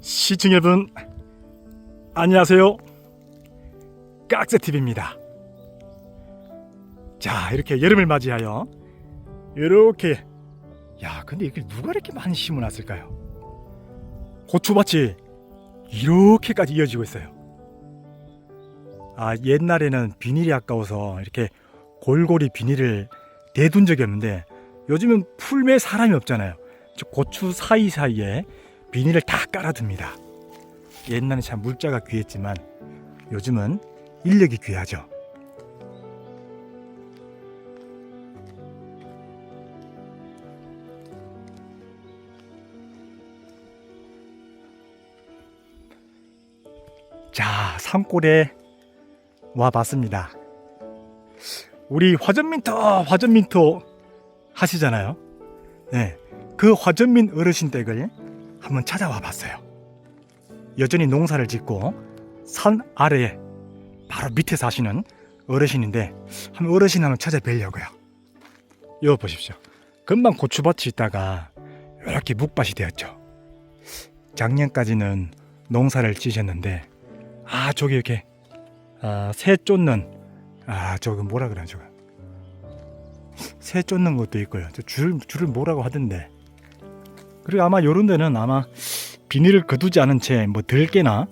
시청 여러분 안녕하세요. 깍새TV입니다. 자 이렇게 여름을 맞이하여 이렇게 야 근데 이걸 누가 이렇게 많이 심어놨을까요? 고추밭이 이렇게까지 이어지고 있어요. 아 옛날에는 비닐이 아까워서 이렇게 골고리 비닐을 대둔 적이 없는데 요즘은 풀매 사람이 없잖아요. 저 고추 사이사이에 비닐을 다 깔아둡니다. 옛날엔 참 물자가 귀했지만 요즘은 인력이 귀하죠. 자, 산골에 와 봤습니다. 우리 화전민터, 화전민터 하시잖아요. 네. 그 화전민 어르신 댁을 한번 찾아와 봤어요. 여전히 농사를 짓고 산 아래에 바로 밑에 사시는 어르신인데 한번 어르신 한번 찾아뵈려고요. 이거 보십시오. 금방 고추밭이 있다가 이렇게 묵밭이 되었죠. 작년까지는 농사를 지셨는데 아 저기 이렇게 아, 새 쫓는 아 저거 뭐라 그래 저거 새 쫓는 것도 있고요. 저 줄, 줄을 뭐라고 하던데 그리고 아마 요런 데는 아마 비닐을 거두지 않은 채 뭐 들깨나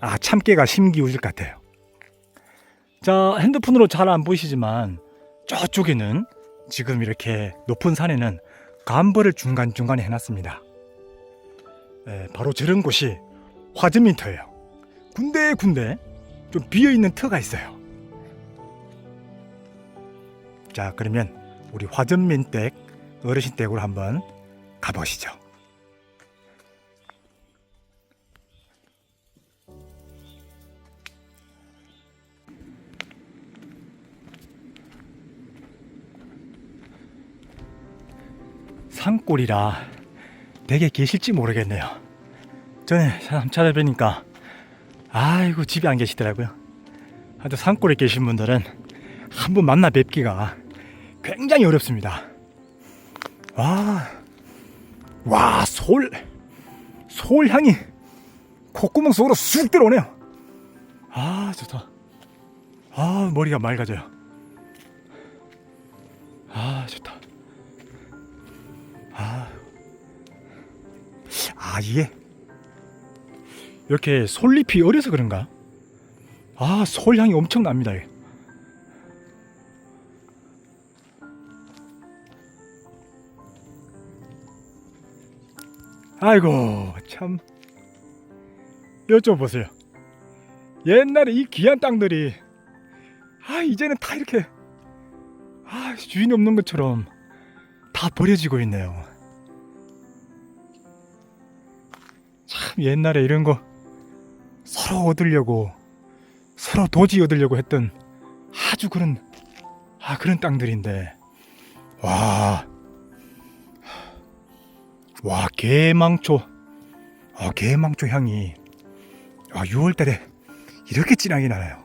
아 참깨가 심기우질 같아요. 자 핸드폰으로 잘 안 보이시지만 저쪽에는 지금 이렇게 높은 산에는 감벌을 중간 중간에 해놨습니다. 예, 바로 저런 곳이 화전민터예요. 군데 군데 좀 비어 있는 터가 있어요. 자 그러면 우리 화전민댁 어르신 댁으로 한번 가보시죠. 산골이라 댁에 계실지 모르겠네요. 전에 사람 찾아뵈니까 아이고 집에 안 계시더라고요. 아주 산골에 계신 분들은 한 번 만나 뵙기가 굉장히 어렵습니다. 와, 와, 솔, 솔 향이 콧구멍 속으로 쑥 들어오네요. 아, 좋다. 아, 머리가 맑아져요. 아 이게 이렇게 솔잎이 어려서 그런가? 아, 솔 향이 엄청 납니다. 이게. 아이고 참 여쭤보세요 옛날에 이 귀한 땅들이 아 이제는 다 이렇게 아 주인 없는 것처럼 다 버려지고 있네요 참 옛날에 이런 거 서로 얻으려고 서로 도지 얻으려고 했던 아주 그런 아 그런 땅들인데. 와. 와 개망초. 아 개망초 향이. 아 6월 달에 이렇게 진하게 나요.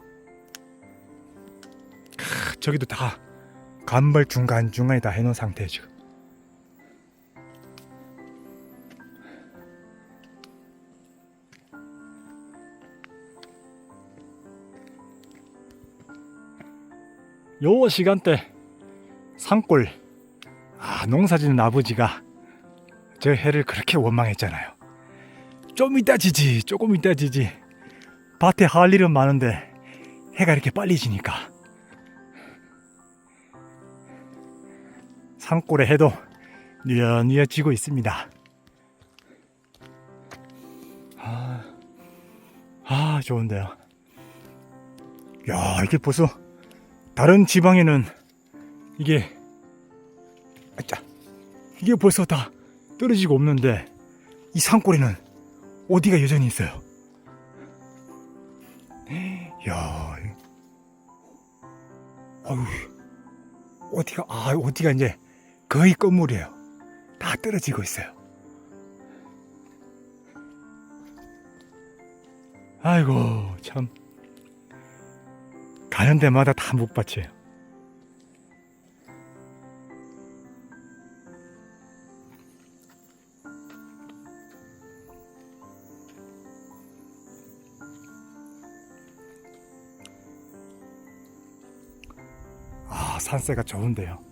크, 저기도 다 간벌 중간 중간에 다 해 놓은 상태 지금 요 시간대 산골 아 농사짓는 아버지가 저 해를 그렇게 원망했잖아요. 좀 이따 지지, 조금 이따 지지. 밭에 할 일은 많은데 해가 이렇게 빨리 지니까. 산골의 해도 뉘엿뉘엿 지고 있습니다. 아, 아 좋은데요. 야, 이게 벌써 다른 지방에는 이게, 아짜, 이게 벌써 다 떨어지고 없는데 이 산골에는 어디가 여전히 있어요. 야, 어휴, 어디가 아 어디가 이제 거의 건물이에요. 다 떨어지고 있어요. 아이고 참 가는 데마다 다 묵밭이에요. 아, 산세가 좋은데요.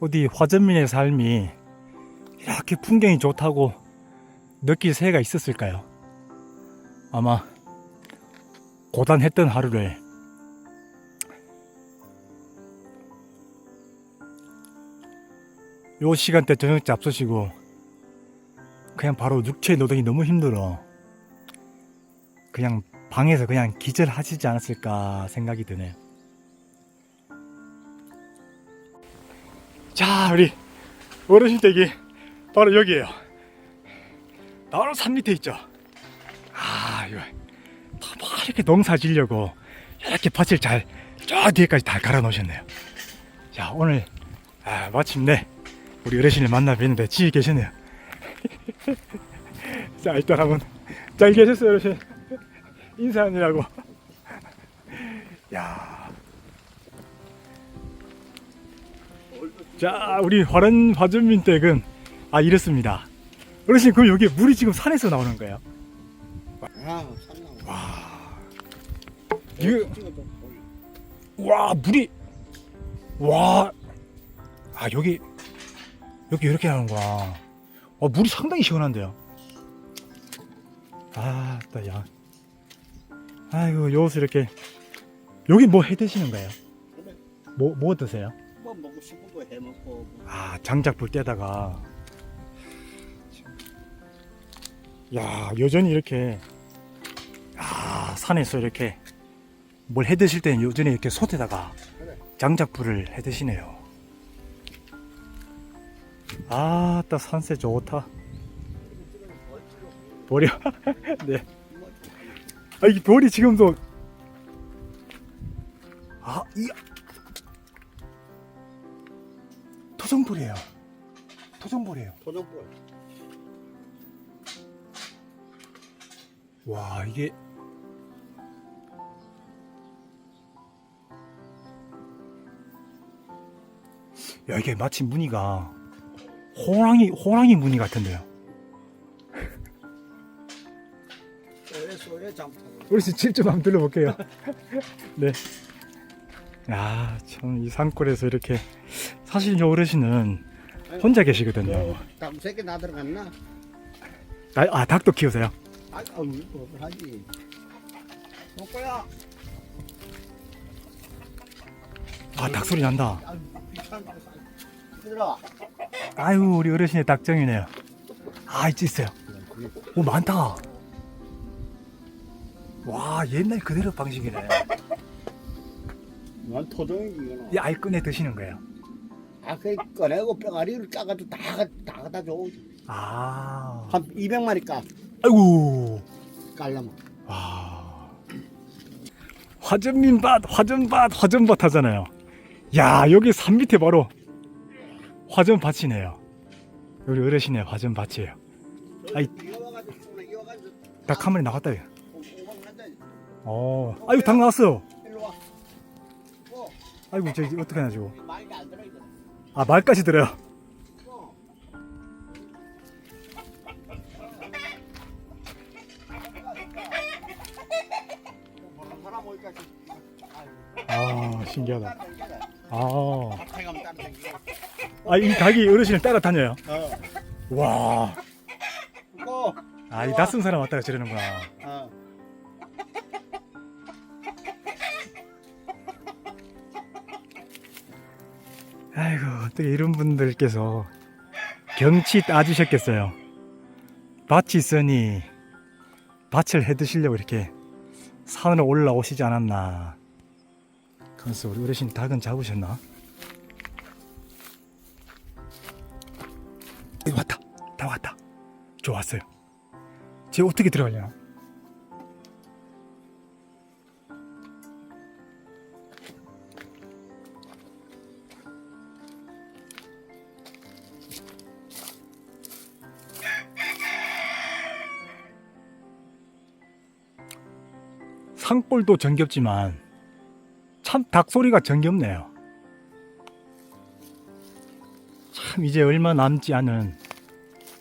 어디 화전민의 삶이 이렇게 풍경이 좋다고 느낄 새가 있었을까요? 아마 고단했던 하루를 요 시간대 저녁 잡수시고 그냥 바로 육체 노동이 너무 힘들어 그냥 방에서 그냥 기절하시지 않았을까 생각이 드네요. 자 우리 어르신 댁이 바로 여기에요. 바로 산 밑에 있죠. 아 이거 막 이렇게 농사 지려고 이렇게 밭을 잘 저 뒤에까지 다 갈아 놓으셨네요. 자 오늘 아, 마침내 우리 어르신을 만나 뵀는데 지에 계시네요. 자 일단 한번 잘 계셨어요 어르신 인사하느라고. 야. 자 우리 화른 화전민 댁은 아 이렇습니다. 어르신 그럼 여기 물이 지금 산에서 나오는 거예요? 아. 와. 이거. 와 물이 와. 아 여기 여기 이렇게 하는구나. 어 물이 상당히 시원한데요. 아, 따 야. 아이고 여기서 이렇게 여기 뭐 해 드시는 거예요? 그래. 뭐뭐 드세요? 뭐 먹고 싶은 거 해 먹고. 뭐. 아 장작 불 때다가 야 여전히 이렇게 아 산에서 이렇게 뭘 해 드실 때는 여전히 이렇게 솥에다가 그래. 장작 불을 해 드시네요 아따 산세 좋다 버려 네. 아 이게 벌이 지금도 아 이 토종불이에요 토종불이에요 토종불. 와 이게 야 이게 마치 무늬가 호랑이 호랑이 무늬 같은데요 소에 소에 장타고. 우리 집좀 한번 들러볼게요 네. 네야참 이 산골에서 이렇게 사실 이 어르신은 혼자 계시거든요 닭새끼 나 들어갔나? 아, 아 닭도 키우세요 아, 어, 뭐 하지. 먹고야. 아 닭 소리 난다 아, 귀찮다. 얘들아. 아유 우리 어르신의 닭정이네요 아 있지 있어요 오 많다 와 옛날 그대로 방식이네 난 토종이지 이거는. 이알 꺼내 드시는 거예요 아, 그 꺼내고 뼈가리를 짜가지고 다, 가- 다 갖다 줘. 아 한 200마리 까. 아이고 깔라면. 와 화전민밭 화전밭 화전밭 하잖아요 야 여기 산 밑에 바로 화전밭이네요 우리 어르신의 화전밭이에요 아이. 이어가지고 손에 이어가지고. 닭한 마리 나갔다 요. 어 아이고 닭 나왔어요. 뭐, 아이고 저기 어떻게 하냐 저거. 아 말까지 들어요 아 신기하다 아, 박태감 따라다니고. 아이 닭이 어르신을 따라다녀요 어. 와 그거. 아, 이 낯선 사람 왔다가 저러는구나. 아이고, 어떻게 이런 분들께서 경치 따지셨겠어요. 밭이 있으니 밭을 해 드시려고 이렇게 산으로 올라오시지 않았나. 그래서 우리 어르신 닭은 잡으셨나? 왔다. 다 왔다. 좋았어요. 쟤 어떻게 들어가냐? 산골도 정겹지만 참 닭소리가 정겹네요. 참 이제 얼마 남지 않은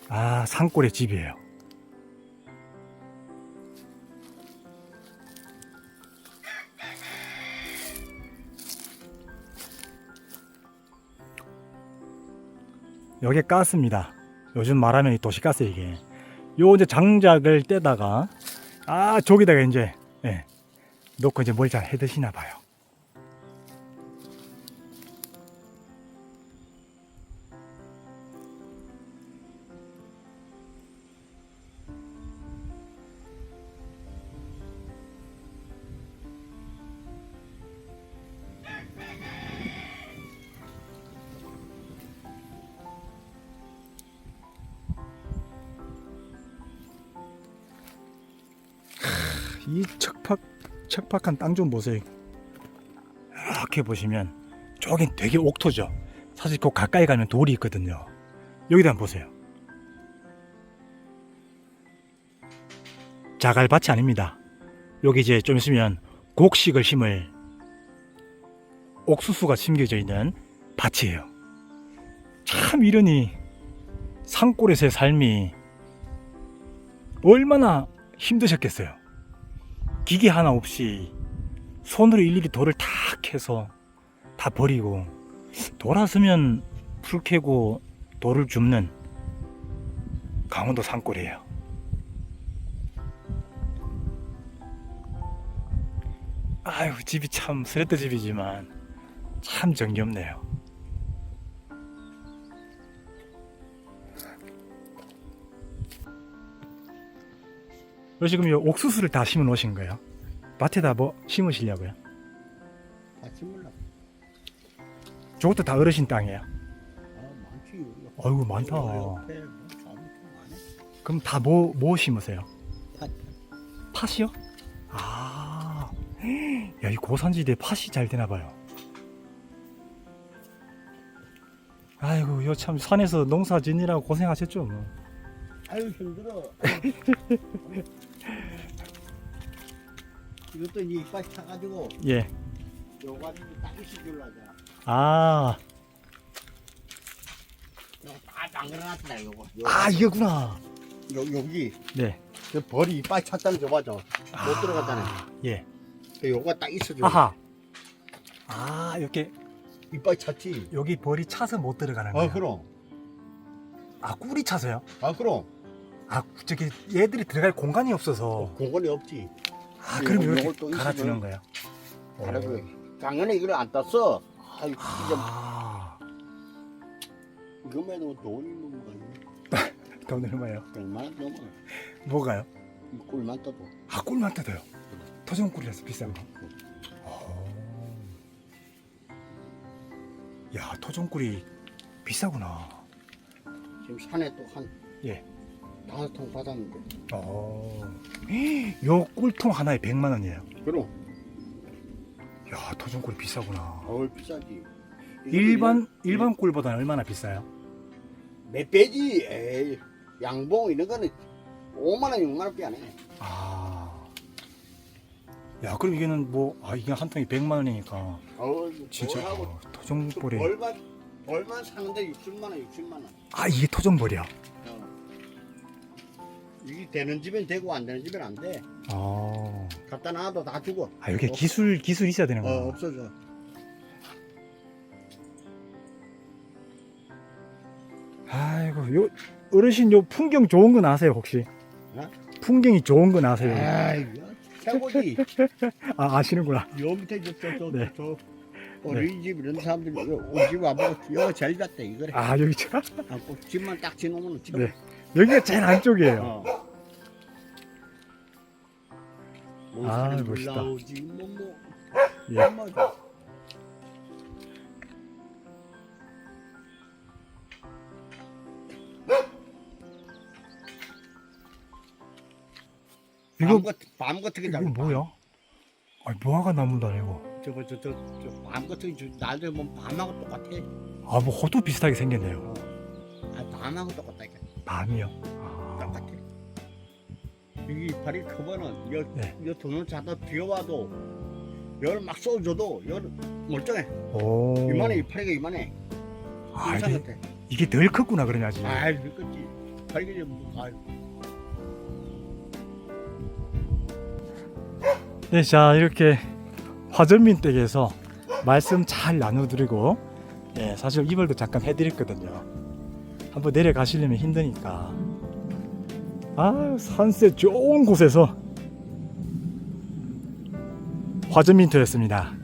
아 산골의 집이에요. 여기 가스입니다. 요즘 말하면 이 도시가스 이게. 요 이제 장작을 떼다가 아 저기다가 이제 예, 놓고 이제 뭘 잘 해 드시나 봐요. 이 척팍 척박한 땅 좀 보세요. 이렇게 보시면 저긴 되게 옥토죠. 사실 그 가까이 가면 돌이 있거든요. 여기다 한번 보세요. 자갈밭이 아닙니다. 여기 이제 좀 있으면 곡식을 심을 옥수수가 심겨져 있는 밭이에요. 참 이러니 산골에서의 삶이 얼마나 힘드셨겠어요. 기계 하나 없이 손으로 일일이 돌을 다 캐서 다 버리고 돌았으면 풀 캐고 돌을 줍는 강원도 산골이에요. 아유 집이 참 스레트 집이지만 참 정겹네요. 왜 지금 이 옥수수를 다 심어 놓으신 거예요? 밭에다 뭐 심으시려고요? 같이 몰라. 저것도 다 어르신 땅이에요. 아 많지. 어이구 많다. 옆에 뭐. 그럼 다 뭐 뭐 심으세요? 팥. 팥이요? 아, 야 이 고산지대 팥이 잘 되나 봐요. 아이고 요 참 산에서 농사 짓느라고 고생하셨죠 뭐. 아유 힘들어. 이것도 이제 이빨 차가지고 예. 요 가지고 딱 있어줄라자. 아, 요거 다 담그놨다 요거. 요, 아 이거구나. 요 여기 네. 저 벌이 이빨 찼다는 거 봐줘. 아, 들어갔다네. 예. 요거 딱 있어줘. 아하. 아 이렇게 이빨 찼지. 여기 벌이 차서 못 들어가는 아 거예요. 그럼. 아 꿀이 차서요? 아 그럼. 아 저기 얘들이 들어갈 공간이 없어서. 공간이 없지. 아 요거- 그럼 요걸 이렇게 또 갈아주는 거예요. 그래서 작년에 이걸 안 땄어. 아이 이제 아, 이거만 돈이 넘는 거 아니야? 돈 얼마요? 얼마나 넘어? 뭐가요? 꿀만 떠도. 아 꿀만 뜯어요. 토종 꿀이라서 비싼 거. 야 토종 꿀이 비싸구나. 지금 산에 또 한 예. 다섯 통 받았는데. 어. 요 꿀통 하나에 100만 원이에요. 그럼 야 토종 꿀이 비싸구나. 어울 비싸지. 일반 일반 꿀보다 는 얼마나 비싸요? 몇 배지? 에이, 양봉 이런 거는 5만 원, 6만 원밖에 안 해. 아. 야 그럼 이게는 뭐 아 이게 한 통이 100만 원이니까 어우, 진짜 하고 어, 토종 꿀이 얼마 얼마 사는데 60만 원, 60만 원. 아 이게 토종 꿀이야. 어. 이게 되는 집엔 되고 안 되는 집엔 안 돼. 아. 갖다 놔도 다 죽어. 아 이게 어, 기술 기술 있어야 되는 어, 거야. 없어져. 아이고 요 어르신 요 풍경 좋은 건 아세요 혹시? 어? 풍경이 좋은 건 아세요? 아이, 최고지. 아 아시는구나. 요 밑에 저, 저, 저, 네. 저, 어린이집 이런 사람들이 우리 집 와보고 여기 제일 잤대 이거래. 아 여기 참 아, 꼭 집만 딱 지놓으면 집. 네. 여기가 제일 안쪽이에요. 어. 뭐 아, 멋있다. 올라오지, 뭐, 뭐. 예. 뭐, 이거 밤, 같, 밤 같은 게 이거 잘. 뭐야? 아 무화과 나무도 아니고. 저거 저저 저, 밤 같은 게 날들 보면 밤하고 똑같아. 아 뭐 호두 비슷하게 생겼네요. 아 밤하고 똑같다 이게. 밤이요. 아. 이게 이파리 크면은 여, 네. 여 돈을 자다 비워와도 열막 쏘줘도 열 멀쩡해. 오. 이만해 이파리가 이만해. 아 이게 같아. 이게 덜 컸구나 그러냐지. 아이 그렇지 발견이 뭐 아이 네, 자 이렇게 화전민 댁에서 말씀 잘 나눠드리고, 예, 사실 이별도 잠깐 해드렸거든요. 한번 내려가시려면 힘드니까. 아, 산세 좋은 곳에서 화전민터였습니다.